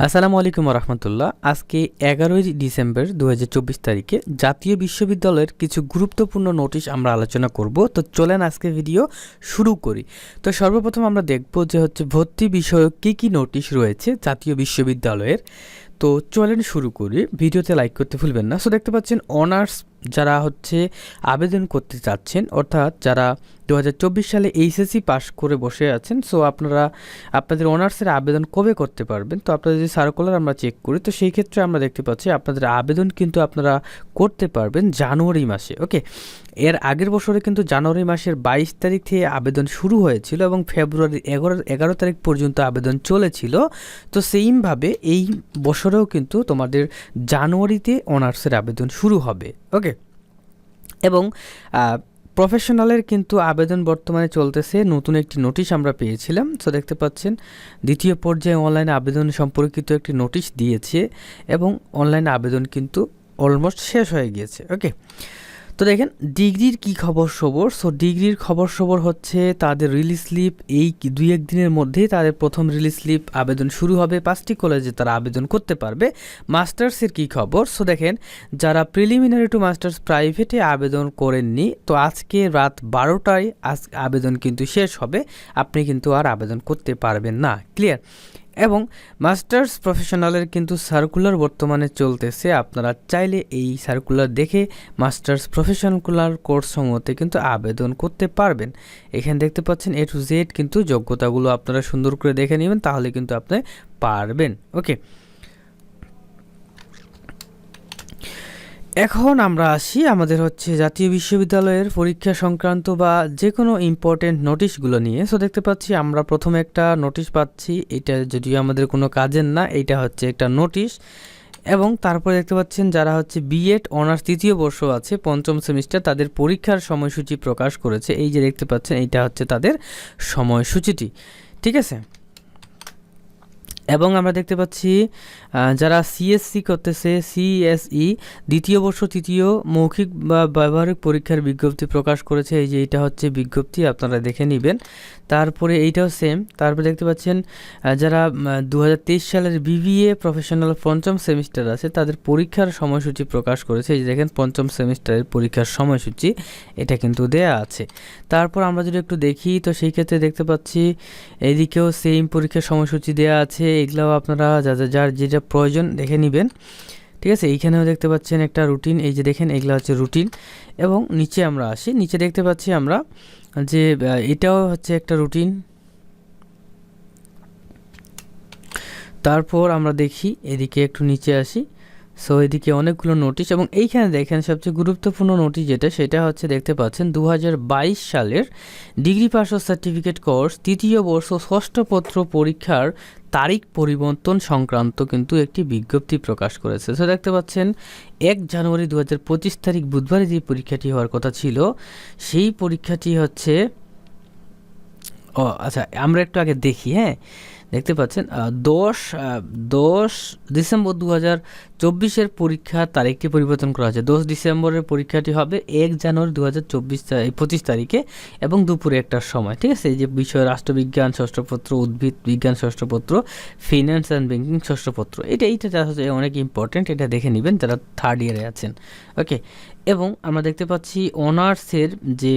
আসসালামু আলাইকুম রহমতুল্লাহ আজকে এগারোই ডিসেম্বর দু হাজার চব্বিশ তারিখে জাতীয় বিশ্ববিদ্যালয়ের কিছু গুরুত্বপূর্ণ নোটিশ আমরা আলোচনা করব। তো চলেন আজকে ভিডিও শুরু করি। তো সর্বপ্রথম আমরা দেখব যে হচ্ছে ভর্তি বিষয়ক কী কী নোটিশ রয়েছে জাতীয় বিশ্ববিদ্যালয়ের। তো চলেন শুরু করি। ভিডিওতে লাইক করতে ভুলবেন না। সো দেখতে পাচ্ছেন অনার্স যারা হচ্ছে আবেদন করতে চাচ্ছেন, অর্থাৎ যারা দু হাজার চব্বিশ সালে এইচএসসি পাস করে বসে আছেন সো আপনারা, আপনাদের অনার্সের আবেদন কবে করতে পারবেন? তো আপনাদের যদি সার্কুলার আমরা চেক করি, তো সেই ক্ষেত্রে আমরা দেখতে পাচ্ছি আপনাদের আবেদন কিন্তু আপনারা করতে পারবেন জানুয়ারি মাসে ওকে এর আগের বছরে কিন্তু জানুয়ারি মাসের বাইশ তারিখ থেকে আবেদন শুরু হয়েছিল এবং ফেব্রুয়ারি এগারো এগারো তারিখ পর্যন্ত আবেদন চলেছিল। তো সেইমভাবে এই বছরেও কিন্তু তোমাদের জানুয়ারিতে অনার্সের আবেদন শুরু হবে ওকে এবং প্রফেশনালের কিন্তু আবেদন বর্তমানে চলতেছে। নতুন একটি নোটিশ আমরা পেয়েছিলাম। সো দেখতে পাচ্ছেন, দ্বিতীয় পর্যায়ে অনলাইন আবেদন সম্পর্কিত একটি নোটিশ দিয়েছে এবং অনলাইন আবেদন কিন্তু অলমোস্ট শেষ হয়ে গিয়েছে। ওকে তো দেখেন, ডিগ্রির কি খবর সবর? সো ডিগ্রির খবর সবর হচ্ছে তাদের রিলিজ স্লিপ এই দুই এক দিনের মধ্যেই তাদের প্রথম রিলিজ স্লিপ আবেদন শুরু হবে। পাঁচটি কলেজে তারা আবেদন করতে পারবে। মাস্টার্সের কি খবর? সো দেখেন, যারা প্রিলিমিনারি টু মাস্টার্স প্রাইভেটে আবেদন করেননি, তো আজকে রাত বারোটায় আজ আবেদন কিন্তু শেষ হবে। আপনি কিন্তু আর আবেদন করতে পারবেন না। ক্লিয়ার এবং মাস্টার্স প্রফেশনালের কিন্তু সার্কুলার বর্তমানে চলতেছে। আপনারা চাইলে এই সার্কুলার দেখে মাস্টার্স প্রফেশনাল কোর্স সমূহতে কিন্তু আবেদন করতে পারবেন। এখানে দেখতে পাচ্ছেন এ টু জেড কিন্তু যোগ্যতাগুলো আপনারা সুন্দর করে দেখে নেবেন, তাহলে কিন্তু আপনি পারবেন। ওকে। এখন আমরা আসি আমাদের হচ্ছে জাতীয় বিশ্ববিদ্যালয়ের পরীক্ষা সংক্রান্ত বা যে কোনো ইম্পর্টেন্ট নোটিশগুলো নিয়ে। সো দেখতে পাচ্ছি আমরা প্রথমে একটা নোটিশ পাচ্ছি। এটা যদিও আমাদের কোনো কাজের না, এটা হচ্ছে একটা নোটিশ এবং তারপরে দেখতে পাচ্ছেন যারা হচ্ছে বিএড অনার্স তৃতীয় বর্ষ আছে, পঞ্চম সেমিস্টার তাদের পরীক্ষার সময়সূচি প্রকাশ করেছে। এই যে দেখতে পাচ্ছেন, এইটা হচ্ছে তাদের সময়সূচিটি। ঠিক আছে? এবং আমরা দেখতে পাচ্ছি যারা সিএসসি করতেছে সিএসই দ্বিতীয় বর্ষ, তৃতীয় মৌখিক বা ব্যবহারিক পরীক্ষার বিজ্ঞপ্তি প্রকাশ করেছে। এই যে এটা হচ্ছে বিজ্ঞপ্তি, আপনারা দেখে নেবেন। তারপরে এইটাও সেম তারপরে দেখতে পাচ্ছেন যারা দু হাজার তেইশ সালের বিবিএ প্রফেশনাল পঞ্চম সেমিস্টার আছে, তাদের পরীক্ষার সময়সূচি প্রকাশ করেছে। এই যে দেখেন, পঞ্চম সেমিস্টারের পরীক্ষার সময়সূচি, এটা কিন্তু দেয়া আছে। তারপর আমরা যদি একটু দেখি, তো সেই ক্ষেত্রে দেখতে পাচ্ছি, এদিকেও সেম পরীক্ষার সময়সূচি দেওয়া আছে। এগুলাও আপনারা যা যা- যার যেটা প্রয়োজন দেখে নেবেন। ঠিক আছে? এইখানেও দেখতে পাচ্ছেন একটা রুটিন, এই যে দেখেন এগুলো হচ্ছে রুটিন। এবং নিচে আমরা আসি, নিচে দেখতে পাচ্ছি আমরা যে এটাও হচ্ছে একটা রুটিন। তারপর আমরা দেখি, এদিকে একটু নিচে আসি। সো এদিকে অনেকগুলো নোটিশ এবং এইখানে দেখেন সবচেয়ে গুরুত্বপূর্ণ নোটিশ যেটা, সেটা হচ্ছে দেখতে পাচ্ছেন দু হাজার বাইশ সালের ডিগ্রি পাস ও সার্টিফিকেট কোর্স তৃতীয় বর্ষ ষষ্ঠ পত্র পরীক্ষার তারিখ পরিবর্তন সংক্রান্ত কিন্তু একটি বিজ্ঞপ্তি প্রকাশ করেছে। তো দেখতে পাচ্ছেন এক জানুয়ারি দু হাজার পঁচিশ তারিখ বুধবারে যে পরীক্ষাটি হওয়ার কথা ছিল, সেই পরীক্ষাটি হচ্ছে, ও আচ্ছা আমরা একটু আগে দেখি হ্যাঁ? দেখতে পাচ্ছেন দশ দশ ডিসেম্বর দু হাজার চব্বিশের পরীক্ষার তারিখটি পরিবর্তন করা হয়েছে। দশ ডিসেম্বরের পরীক্ষাটি হবে এক জানুয়ারি দু হাজার চব্বিশ পঁচিশ তারিখে এবং দুপুরে একটার সময়, ঠিক আছে? এই যে বিষয়, রাষ্ট্রবিজ্ঞান, ষষ্ঠপত্র, উদ্ভিদ বিজ্ঞান ষষ্ঠপত্র ফিনান্স অ্যান্ড ব্যাঙ্কিং ষষ্ঠপত্র, এটা এইটা যা হচ্ছে অনেক ইম্পর্টেন্ট এটা দেখে নেবেন যারা থার্ড ইয়ারে আছেন। ওকে এবং আমরা দেখতে পাচ্ছি অনার্সের যে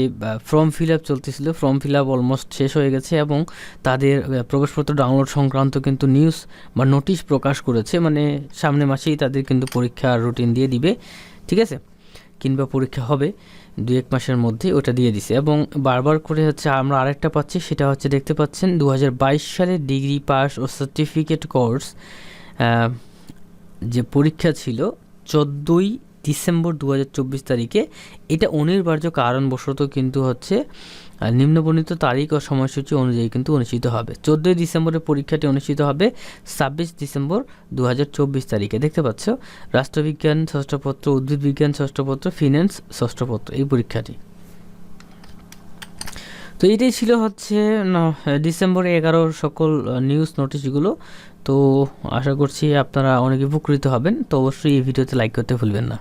ফর্ম ফিল আপ চলতেছিল, ফর্ম ফিল আপ অলমোস্ট শেষ হয়ে গেছে এবং তাদের প্রবেশপত্র ডাউনলোড সংক্রান্ত কিন্তু নিউজ বা নোটিশ প্রকাশ করেছে। মানে সামনে মাসেই তাদের কিন্তু পরীক্ষার রুটিন দিয়ে দিবে, ঠিক আছে? কিংবা পরীক্ষা হবে দু এক মাসের মধ্যে ওটা দিয়ে দিছে। এবং বারবার করে হচ্ছে আমরা আরেকটা পাচ্ছি, সেটা হচ্ছে দেখতে পাচ্ছেন দু সালের ডিগ্রি পাস ও সার্টিফিকেট কোর্স যে পরীক্ষা ছিল, চোদ্দোই ডিসেম্বর দু হাজার চব্বিশ তারিখে। এটা অনিবার্য কারণবশত কিন্তু হচ্ছে নিম্নবর্ণিত তারিখ ও সময়সূচি অনুযায়ী কিন্তু অনুষ্ঠিত হবে। চোদ্দোই ডিসেম্বরের পরীক্ষাটি অনুষ্ঠিত হবে, ছাব্বিশ ডিসেম্বর দু হাজার চব্বিশ তারিখে। দেখতে পাচ্ছ? রাষ্ট্রবিজ্ঞান ষষ্ঠপত্র, উদ্ভিদ বিজ্ঞান ষষ্ঠপত্র, ফিনান্স ষষ্ঠপত্র, এই পরীক্ষাটি। তো এটাই ছিল হচ্ছে ডিসেম্বরে এগারোর সকল নিউজ নোটিশগুলো তো আশা করছি আপনারা অনেক উপকৃত হবেন। তো অবশ্যই এই ভিডিওতে লাইক করতে ভুলবেন না।